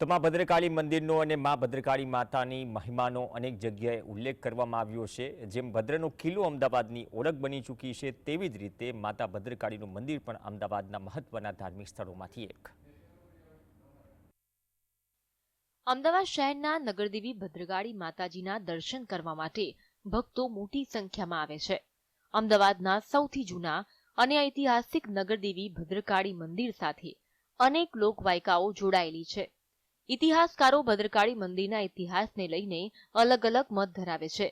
તો મા ભદ્રકાળી મંદિરનો અને મા ભદ્રકાળી માતાની મહિમાનો અનેક જગ્યાએ ઉલ્લેખ કરવામાં આવ્યો છે. જેમ ભદ્રનો કિલ્લો અમદાવાદની ઓળખ બની ચૂકી છે, તેવી જ રીતે માતા ભદ્રકાળીનું મંદિર પણ અમદાવાદના મહત્વના ધાર્મિક સ્થળોમાંથી એક. અમદાવાદ શહેરના નગરદેવી ભદ્રકાળી માતાજીના દર્શન કરવા માટે ભક્તો મોટી સંખ્યામાં આવે છે. અમદાવાદના સૌથી જૂના અને ઐતિહાસિક નગરદેવી ભદ્રકાળી મંદિર સાથે અનેક લોકવાયકાઓ જોડાયેલી છે. ઇતિહાસકારો ભદ્રકાળી મંદિરના ઇતિહાસને લઈને અલગ અલગ મત ધરાવે છે.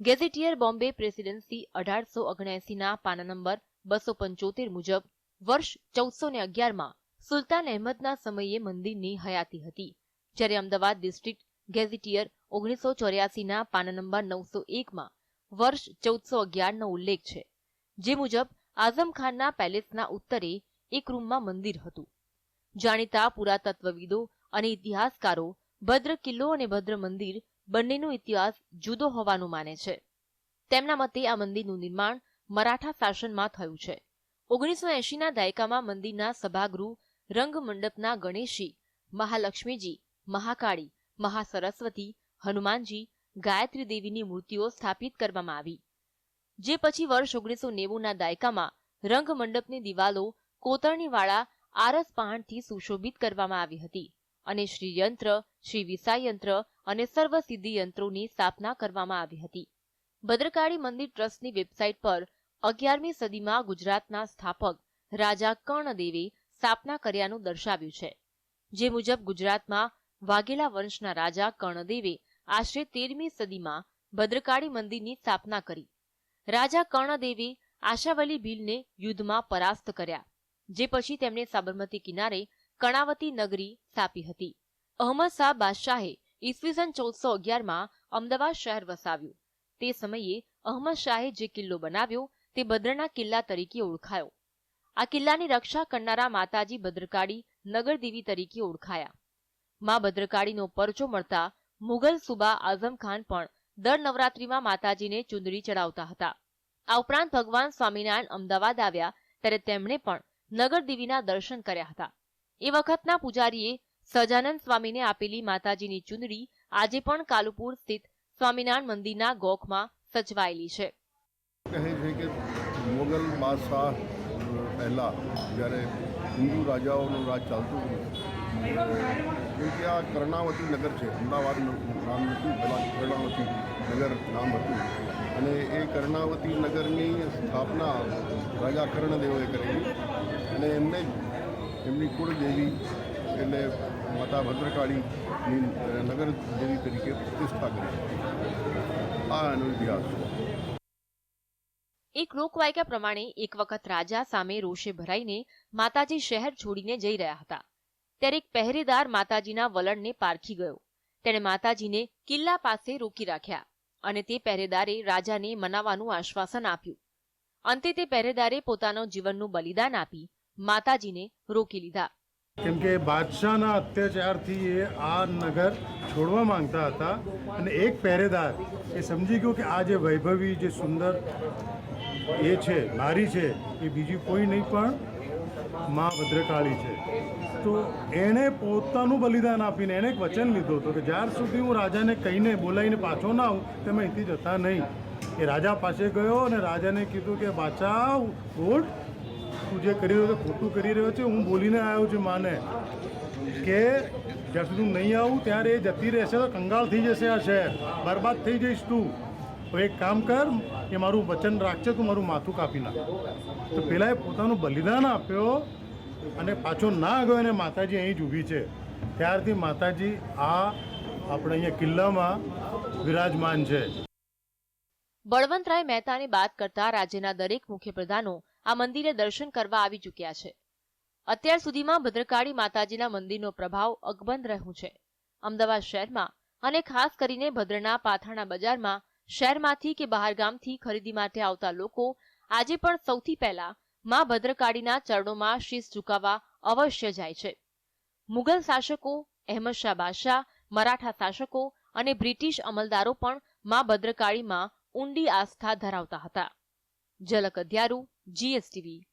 ગેઝેટિયર બોમ્બે પ્રેસિડેન્સી અઢારસો ઓગણએસીના પાના નંબર બસો પંચોતેર મુજબ વર્ષ ચૌદસો ને અગિયારમાં સુલતાન અહેમદના સમયે મંદિરની હયાતી હતી, જ્યારે અમદાવાદ ડિસ્ટ્રિક્ટ ગેઝિટિયર ઓગણીસો ચોર્યાસીના પાના નંબર નવસો એકમાં વર્ષ ચૌદસો અગિયારનો ઉલ્લેખ છે, જે મુજબ આઝમ ખાનના પેલેસના ઉત્તરે એક રૂમમાં મંદિર હતું. જાણીતા પુરાતત્વવિદો અને ઇતિહાસકારો ભદ્ર કિલ્લો અને ભદ્ર મંદિર બંનેનો ઇતિહાસ જુદો હોવાનું માને છે. તેમના મતે આ મંદિરનું નિર્માણ મરાઠા શાસનમાં થયું છે. ઓગણીસો એંશીના દાયકામાં મંદિરના સભાગૃહ, રંગમંડપના ગણેશજી, મહાલક્ષ્મીજી, મહાકાળી, મહાસરસ્વતી, હનુમાનજી, ગાયત્રી દેવીની મૂર્તિઓ સ્થાપિત કરવામાં આવી. જે પછી વર્ષ ઓગણીસો નેવુંના દાયકામાં રંગમંડપની દિવાલો કોતરણીવાળા આરસ પહાણથી સુશોભિત કરવામાં આવી હતી. અને શ્રી યંત્ર શ્રી વિસાયંત્ર અને સર્વ સિદ્ધિ યંત્રોની સ્થાપના કરવામાં આવી હતી. ભદ્રકાળી મંદિર ટ્રસ્ટની વેબસાઇટ પર અગિયારમી સદીમાં ગુજરાતના સ્થાપક રાજા કર્ણદેવે સ્થાપના કર્યાનું દર્શાવ્યું છે. જે મુજબ ગુજરાતમાં વાઘેલા વંશના રાજા કર્ણદેવે આશરે તેરમી સદીમાં ભદ્રકાળી મંદિરની સ્થાપના કરી. રાજા કર્ણદેવે આશાવલી ભીલને યુદ્ધમાં પરાસ્ત કર્યા, જે પછી તેમણે સાબરમતી કિનારે કર્ણાવતી નગરી સ્થાપી હતી. અહમદ શાહ બાદશાહે ઈસવીસન ચૌદસો અગિયારમાં અમદાવાદ શહેર વસાવ્યું. તે સમયે અહમદ શાહે જે કિલ્લો બનાવ્યો તે ભદ્રના કિલ્લા તરીકે ઓળખાયો. આ કિલ્લાની રક્ષા કરનારા માતાજી ભદ્રકાળી નગરદેવી તરીકે ઓળખાયા. મા ભદ્રકાળીનો પરચો મળતા મુઘલ સુબા આઝમ ખાન પણ દર નવરાત્રીમાં માતાજીને ચુંદડી ચડાવતા હતા. આ ઉપરાંત ભગવાન સ્વામિનારાયણ અમદાવાદ આવ્યા ત્યારે તેમણે પણ નગરદેવીના દર્શન કર્યા હતા. એ વખતના પૂજારીએ સજાનંદ સ્વામીને આપેલી માતાજીની ચુંદડી આજે પણ કાલુપુર સ્થિત સ્વામિનારાયણ મંદિરના ગોખમાં સચવાયેલી છે. કહે છે કે મોગલ બાદશાહ પહેલા જ્યારે હિન્દુ રાજાઓનું રાજ ચાલતું હતું કે આ કર્ણાવતી નગર છે, અમદાવાદ નામ હતું પહેલાં કર્ણાવતી નગર નામ હતું. અને એ કર્ણાવતી નગરની સ્થાપના રાજા કર્ણદેવોએ કરેલી. અને એમને એમની કુળદેવી એટલે માતા ભદ્રકાળીની નગર દેવી તરીકે પ્રતિષ્ઠા કરી. આ એનો ઇતિહાસ એક લોકવાયકા પ્રમાણે એક વખત રાજા સામે રોષે ભરાઈને માતાજી શહેર છોડીને જઈ રહ્યા હતા. ત્યારે એક પહેરેદાર માતાજીના વલણને પારખી ગયો. તેણે માતાજીને કિલ્લા પાસે રોકી રાખ્યા અને તે પહેરેદારે રાજાને મનાવાનું આશ્વાસન આપ્યું. અંતે તે પહેરેદારે પોતાનો જીવનનું બલિદાન આપી માતાજીને રોકી લીધા. કેમ કે બાદશાહના અત્યાચારથી એ આ નગર છોડવા માંગતા હતા અને એક પહેરેદાર એ સમજી ગયો કે આ જે વૈભવી, જે સુંદર એ છે, નારી છે, એ બીજી કોઈ નહીં, પણ મા ભદ્રકાળી છે. તો એણે પોતાનું બલિદાન આપીને એણે એક વચન લીધું હતું કે જ્યાર સુધી હું રાજાને કહીને બોલાવીને પાછો ના આવું તમે અહીંથી જતા નહીં. એ રાજા પાસે ગયો અને રાજાને કીધું કે, બાદશાહ બોલ તું જે કરી રહ્યો છે, ખોટું કરી રહ્યો છે, હું બોલીને આવ્યો છું માને કે જ્યાં સુધી હું નહીં આવું, ત્યારે એ જતી રહેશે તો કંગાળ થઈ જશે આ શહેર. બરબાદ થઈ જઈશ તું. તો એક કામ કર, એ મારું વચન રાખશે તું મારું માથું કાપી નાખ. તો પેલાએ પોતાનું બલિદાન આપ્યો અને પાછો ના ગયો અને માતાજી અહીં જ ઊભી છે. ત્યારથી માતાજી આ આપણે અહીંયા કિલ્લામાં વિરાજમાન છે. બળવંતરાય મહેતાની વાત કરતા રાજ્યના દરેક મુખ્યપ્રધાનો આ મંદિરે દર્શન કરવા આવી ચૂક્યા છે. અત્યાર સુધીમાં ભદ્રકાળી માતાજીના મંદિરનો પ્રભાવ અકબંધ રહ્યું છે. અમદાવાદ શહેરમાં અને ખાસ કરીને ભદ્રના પાથાણા બજારમાં શહેરમાંથી કે બહારગામથી ખરીદી માટે આવતા લોકો આજે પણ સૌથી પહેલા મા ભદ્રકાળીના ચરણોમાં શીશ ઝુકાવવા અવશ્ય જાય છે. મુઘલ શાસકો, અહેમદ શાહ બાદશાહ, મરાઠા શાસકો અને બ્રિટિશ અમલદારો પણ મા ભદ્રકાળીમાં ઊંડી આસ્થા ધરાવતા હતા. ઝલક અધ્યારું GSTV